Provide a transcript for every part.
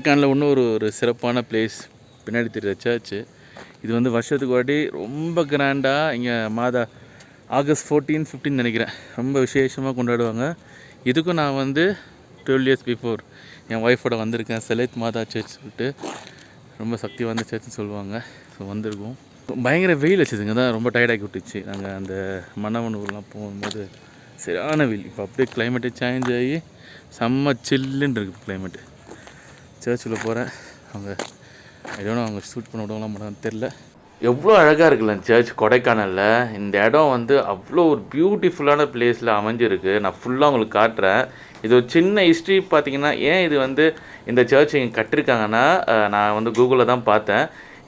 கொடைக்கானலில் இன்னும் ஒரு ஒரு சிறப்பான பிளேஸ் பின்னாடி தெரியுற சர்ச்சு இது வந்து வருஷத்துக்கு வாட்டி ரொம்ப கிராண்டாக இங்கே மாதா ஆகஸ்ட் ஃபோர்டீன் ஃபிஃப்டீன் நினைக்கிறேன். ரொம்ப விசேஷமாக கொண்டாடுவாங்க. இதுக்கும் நான் வந்து டுவெல் இயர்ஸ் பிஃபோர் என் ஒய்ஃபோட வந்திருக்கேன். செலேத் மாதா சர்ச் சொல்லிட்டு. ரொம்ப சக்தி வாய்ந்த சர்ச்னு சொல்லுவாங்க. ஸோ வந்திருக்கோம். பயங்கர வெயில் வச்சதுங்க தான் ரொம்ப டயர்டாகி விட்டுச்சு. நாங்கள் அந்த மன்னவனூர்லாம் போகும்போது சரியான வெயில். இப்போ அப்படியே கிளைமேட்டே சேஞ்ச் ஆகி செம்ம சில்லுன்னு இருக்குது கிளைமேட்டு சர்ச்சில் போகிறேன் அவங்க ஏதோ அவங்க ஷூட் பண்ண விடுவாங்களா மாட்டாங்கன்னு தெரில எவ்வளோ அழகாக இருக்குல்ல சர்ச் கொடைக்கானலில். இந்த இடம் வந்து அவ்வளோ ஒரு பியூட்டிஃபுல்லான பிளேஸில் அமைஞ்சிருக்கு. நான் ஃபுல்லாக உங்களுக்கு காட்டுறேன். இது ஒரு சின்ன ஹிஸ்ட்ரி பார்த்தீங்கன்னா ஏன் இது வந்து இந்த சர்ச் இங்கே கட்டிருக்காங்கன்னா நான் வந்து கூகுளில் தான் பார்த்தேன்.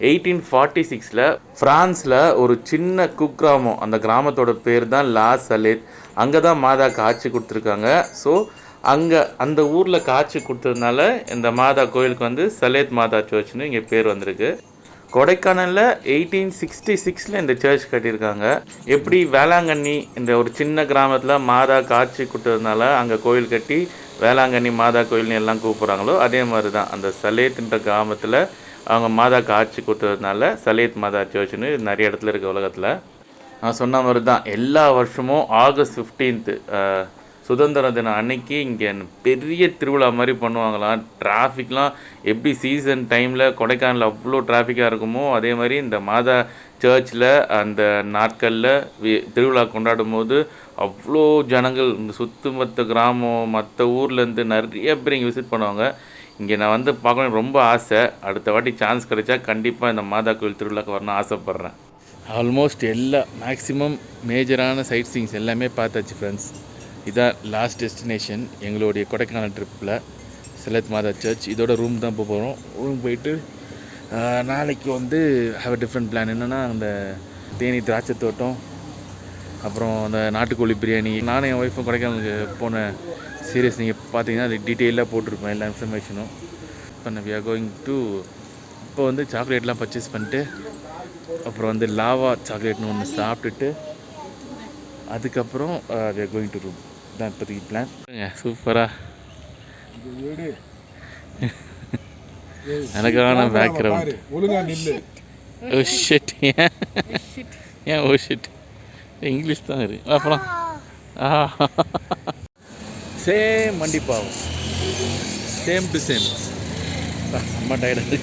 எயிட்டீன் ஃபார்ட்டி சிக்ஸில் ஃப்ரான்ஸில் ஒரு சின்ன குக்கிராமம். அந்த கிராமத்தோட பேர் தான் லா சலேத் அங்கே தான் மாதா ஆட்சி கொடுத்துருக்காங்க. ஸோ அங்கே அந்த ஊரில் காட்சி கொடுத்ததுனால இந்த மாதா கோயிலுக்கு வந்து சலேத் மாதா சர்ச்னு இங்கே பேர் வந்திருக்கு. கொடைக்கானலில் எயிட்டீன் சிக்ஸ்டி சிக்ஸில் இந்த சர்ச் கட்டியிருக்காங்க. எப்படி வேளாங்கண்ணி இந்த ஒரு சின்ன கிராமத்தில் மாதா காட்சி கொடுத்ததுனால அங்கே கோயில் கட்டி வேளாங்கண்ணி மாதா கோயில்னு எல்லாம் கூப்பிட்றாங்களோ அதே மாதிரி தான் அந்த சலேத்ன்ற கிராமத்தில் அவங்க மாதா காட்சி கொடுத்ததுனால சலேத் மாதா சர்ச்னு நிறைய இடத்துல இருக்குது உலகத்தில். நான் சொன்ன மாதிரி தான் எல்லா வருஷமும் ஆகஸ்ட் ஃபிஃப்டீன்த்து சுதந்திர தினம் அன்னைக்கு இங்கே பெரிய திருவிழா மாதிரி பண்ணுவாங்களாம். டிராஃபிக்லாம் எப்படி சீசன் டைமில் கொடைக்கானல் அவ்வளோ டிராஃபிக்காக இருக்குமோ அதே மாதிரி இந்த மாதா சர்ச்சில் அந்த நாட்களில் திருவிழா கொண்டாடும் போது அவ்வளோ ஜனங்கள் இந்த சுற்றுமற்ற கிராமம் மற்ற ஊர்லேருந்து நிறைய பேர் இங்கே விசிட் பண்ணுவாங்க. இங்கே நான் வந்து பார்க்கணும் ரொம்ப ஆசை. அடுத்த வாட்டி சான்ஸ் கிடைச்சா கண்டிப்பாக இந்த மாதா கோயில் திருவிழாக்கு வரணும்னு ஆசைப்பட்றேன். ஆல்மோஸ்ட் எல்லா மேக்ஸிமம் மேஜரான சைட் சீங்ஸ் எல்லாமே பார்த்தாச்சு ஃப்ரெண்ட்ஸ் இதான் லாஸ்ட் டெஸ்டினேஷன் எங்களுடைய கொடைக்கானல் ட்ரிப்பில் செலத் மாதா சர்ச் இதோட ரூம் தான் போக போகிறோம் ரூம் போயிட்டு நாளைக்கு வந்து ஹாவ் டிஃப்ரெண்ட் பிளான் என்னென்னா அந்த தேனி திராட்சை தோட்டம் அப்புறம் அந்த நாட்டுக்கோழி பிரியாணி. நானும் என் ஒய்ஃபும் கொடைக்கானலுக்கு போன சீரியஸ் நீங்கள் பார்த்தீங்கன்னா அது டீட்டெயிலாக போட்டிருப்பேன் எல்லா இன்ஃபர்மேஷனும் இப்போ வி ஆர் கோயிங் டு இப்போ வந்து சாக்லேட்லாம் பர்ச்சேஸ் பண்ணிட்டு அப்புறம் வந்து லாவா சாக்லேட்னு ஒன்று சாப்பிட்டுட்டு அதுக்கப்புறம் we are going to room தான் இப்போதைக்கு பிளான் சூப்பராக எனக்கான பேக்ரவுண்ட் ஒழுங்கா நில்லு ஓ ஷிட் ஏன்? ஏன் ஓ ஷிட் இங்கிலீஷ் தான் இருக்கு அப்புறம்? சேம் வண்டி பாவம். சேம் டு சேம் செம்ம டயர்டாக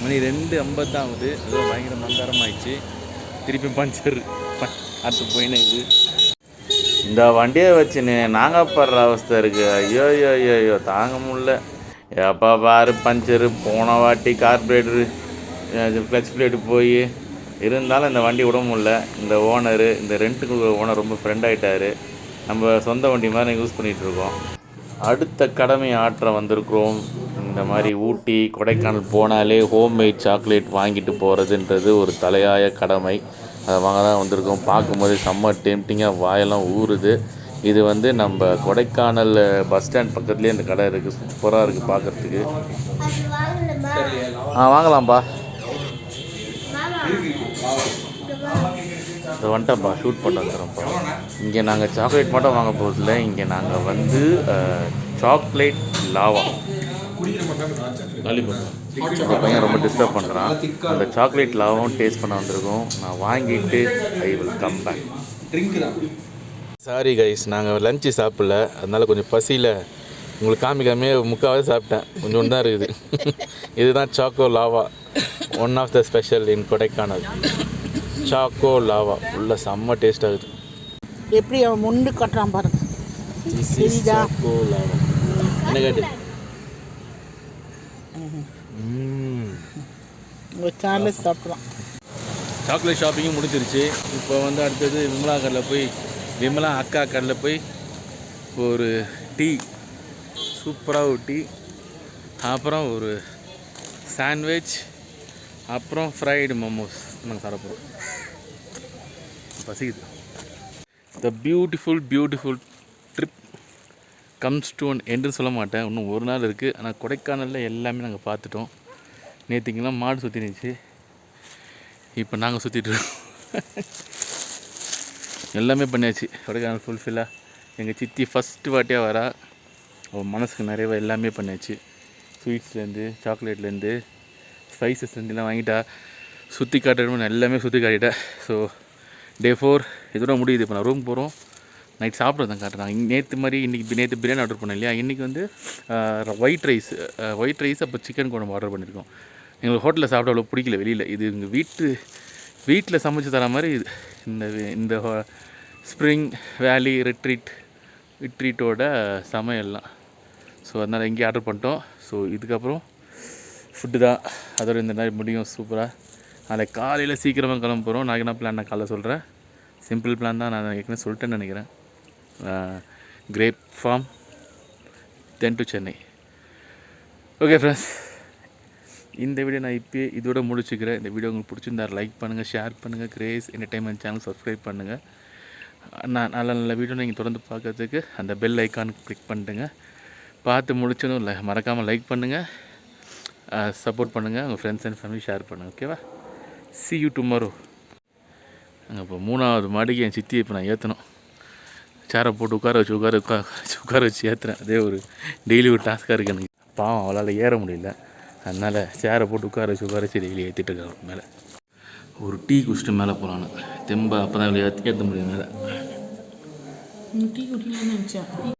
மணி ரெண்டு ஐம்பது தான் ஆகுது ஏதோ பயங்கர மந்தாரம் ஆயிடுச்சு திருப்பி பஞ்சர் அடுத்து போயினே இது. இந்த வண்டியை வச்சுன்னு நாங்கள் படுற அவஸ்தை இருக்குது ஐயோ ஐயோ ஐயோ ஐயோ தாங்க முடில எப்போ பாரு பஞ்சரு போன வாட்டி கார்பரேட்டரு கிளச் பிளேட்டு போய் இருந்தாலும் இந்த வண்டி விட முடில இந்த ஓனரு இந்த ரெண்ட்டுக்கு ஓனர் ரொம்ப ஃப்ரெண்ட் ஆகிட்டாரு நம்ம சொந்த வண்டி மாதிரி யூஸ் பண்ணிகிட்டு இருக்கோம். அடுத்த கடமை ஆற்ற வந்திருக்கிறோம். இந்த மாதிரி ஊட்டி கொடைக்கானல் போனாலே ஹோம்மேட் சாக்லேட் வாங்கிட்டு போகிறதுன்றது ஒரு தலையாய கடமை. அதை வாங்க தான் வந்திருக்கோம். பார்க்கும்போது செம்ம டெம்டிங்காக வாயெல்லாம் ஊறுது. இது வந்து நம்ம கொடைக்கானல் பஸ் ஸ்டாண்ட் பக்கத்துலேயே இந்த கடை இருக்குது சூப்பராக இருக்குது பார்க்குறதுக்கு. ஆ வாங்கலாம்ப்பா. இதை வந்துட்டப்பா ஷூட் பண்ண வந்துடுறோம்ப்பா இங்கே நாங்கள் சாக்லேட் மட்டும் வாங்க போகிறதில்ல இங்கே நாங்கள் வந்து சாக்லேட் லாவா பையன் ரொம்ப டிஸ்டர்ப் பண்ணுறான் அந்த சாக்லேட் லாவாவும் டேஸ்ட் பண்ண வந்திருக்கோம். நான் வாங்கிட்டு I will come back sorry guys நாங்கள் லஞ்சு சாப்பிடல. அதனால கொஞ்சம் பசியில் உங்களுக்கு காமிக்காமே முக்காவே சாப்பிட்டேன். கொஞ்சம் தான் இருக்குது. இதுதான் choco lava one of the special in Kodaikanal. Choco lava ஃபுல்லாக செம்ம டேஸ்ட் ஆகுது எப்படி அவன் முண்டு கட்டுறான் பாருங்க? சாக்கோ லாவா என்ன கேட்டு ம். உங்கள் சேனலில் சாப்பிட்றான் சாக்லேட் ஷாப்பிங்கும் முடிஞ்சிருச்சு. இப்போ வந்து அடுத்தது விமலா கடையில் போய் விமலா அக்கா கடையில் போய் ஒரு டீ சூப்பராக ஒரு டீ அப்புறம் ஒரு சாண்ட்விச் அப்புறம் ஃப்ரைடு மோமோஸ் நாங்கள் சாப்பிட போகிறோம் பசிக்குது. The beautiful beautiful comes to one என்று சொல்ல மாட்டேன். இன்னும் ஒரு நாள் இருக்குது ஆனால் கொடைக்கானலில் எல்லாமே நாங்கள் பார்த்துட்டோம். நேற்றுக்கெல்லாம் மாடு சுற்றி இப்போ நாங்கள் சுற்றிட்டு இருக்கோம். எல்லாமே பண்ணியாச்சு. கொடைக்கானல் ஃபுல்ஃபில்லாக எங்கள் சித்தி ஃபஸ்ட்டு வாட்டியாக வரா. அவள் மனசுக்கு நிறைய எல்லாமே பண்ணியாச்சு. ஸ்வீட்ஸ்லேருந்து சாக்லேட்லேருந்து ஸ்பைசஸ்லேருந்துலாம் வாங்கிட்டா. சுற்றி காட்டணும் எல்லாமே சுற்றி காட்டிட்டேன் ஸோ டே ஃபோர் இதோட முடியுது. இப்போ நான் ரூம் போகிறோம் நைட் சாப்பிட்றது தான். காட்டுறாங்க நேற்று மாதிரி இன்றைக்கி நேற்று பிரியாணி ஆர்டர் பண்ணேன் இல்லையா? இன்றைக்கி வந்து ஒயிட் ரைஸ் ஒயிட் ரைஸ் அப்போ சிக்கன் குழம்பு ஆர்டர் பண்ணியிருக்கோம் எங்களுக்கு ஹோட்டலில் சாப்பிட அவ்வளோ பிடிக்கல வெளியில். இது எங்கள் வீட்டு வீட்டில் சமைச்சு தர மாதிரி இது. இந்த இந்த ஸ்ப்ரிங் வேலி ரிட்ரீட் ரிட்ரீட்டோட சமையல்லாம். ஸோ அதனால் இங்கேயே ஆர்டர் பண்ணிட்டோம். ஸோ இதுக்கப்புறம் ஃபுட்டு தான். அதோட இந்த மாதிரி முடியும் சூப்பராக நாளைக்கு காலையில் சீக்கிரமாக கிளம்ப போகிறோம் நான் என்ன பிளான் நான் காலைல சொல்கிறேன் சிம்பிள் பிளான் தான். நான் ஏற்கனவே சொல்லிட்டேன்னு நினைக்கிறேன். Grape farm then to Chennai okay friends இந்த வீடியோ நான் இப்போயே இதோட முடிச்சுக்கிறேன். இந்த வீடியோ உங்களுக்கு பிடிச்சிருந்தா லைக் பண்ணுங்கள் ஷேர் பண்ணுங்கள் கிரேஸ் என்டர்டைன்மெண்ட் சேனல் சப்ஸ்கிரைப் பண்ணுங்கள் நான் நல்ல நல்ல வீடியோ நீங்கள் தொடர்ந்து பார்க்கறதுக்கு அந்த பெல் ஐக்கான் கிளிக் பண்ணிட்டுங்க பார்த்து முடிச்சதும் இல்லை மறக்காமல் லைக் பண்ணுங்கள் சப்போர்ட் பண்ணுங்கள் உங்கள் ஃப்ரெண்ட்ஸ் அண்ட் ஃபேமிலி ஷேர் பண்ணுங்கள் ஓகேவா சி யூ டுமாரோ அங்கே இப்போ மூணாவது மாடிக்கு என் சித்தியை இப்போ நான் ஏற்றணும் சேரை போட்டு உட்கார வச்சு உட்கார உட்கார வச்சு உட்கார வச்சு ஏற்றுறேன் அதே ஒரு டெய்லி ஒரு டாஸ்க்காக இருக்குது எனக்கு. பாவம் அவளால் ஏற முடியல. அதனால் சேரை போட்டு உட்கார வச்சு உட்கார வச்சு டெய்லி ஏற்றிட்டு இருக்காங்க மேலே. ஒரு டீ குடிச்சிட்டு மேலே போகலான்னு தெம்பா அப்போ தான் ஏற்ற ஏற்ற முடியும் மேலே. டீ குடிக்கலாம்னு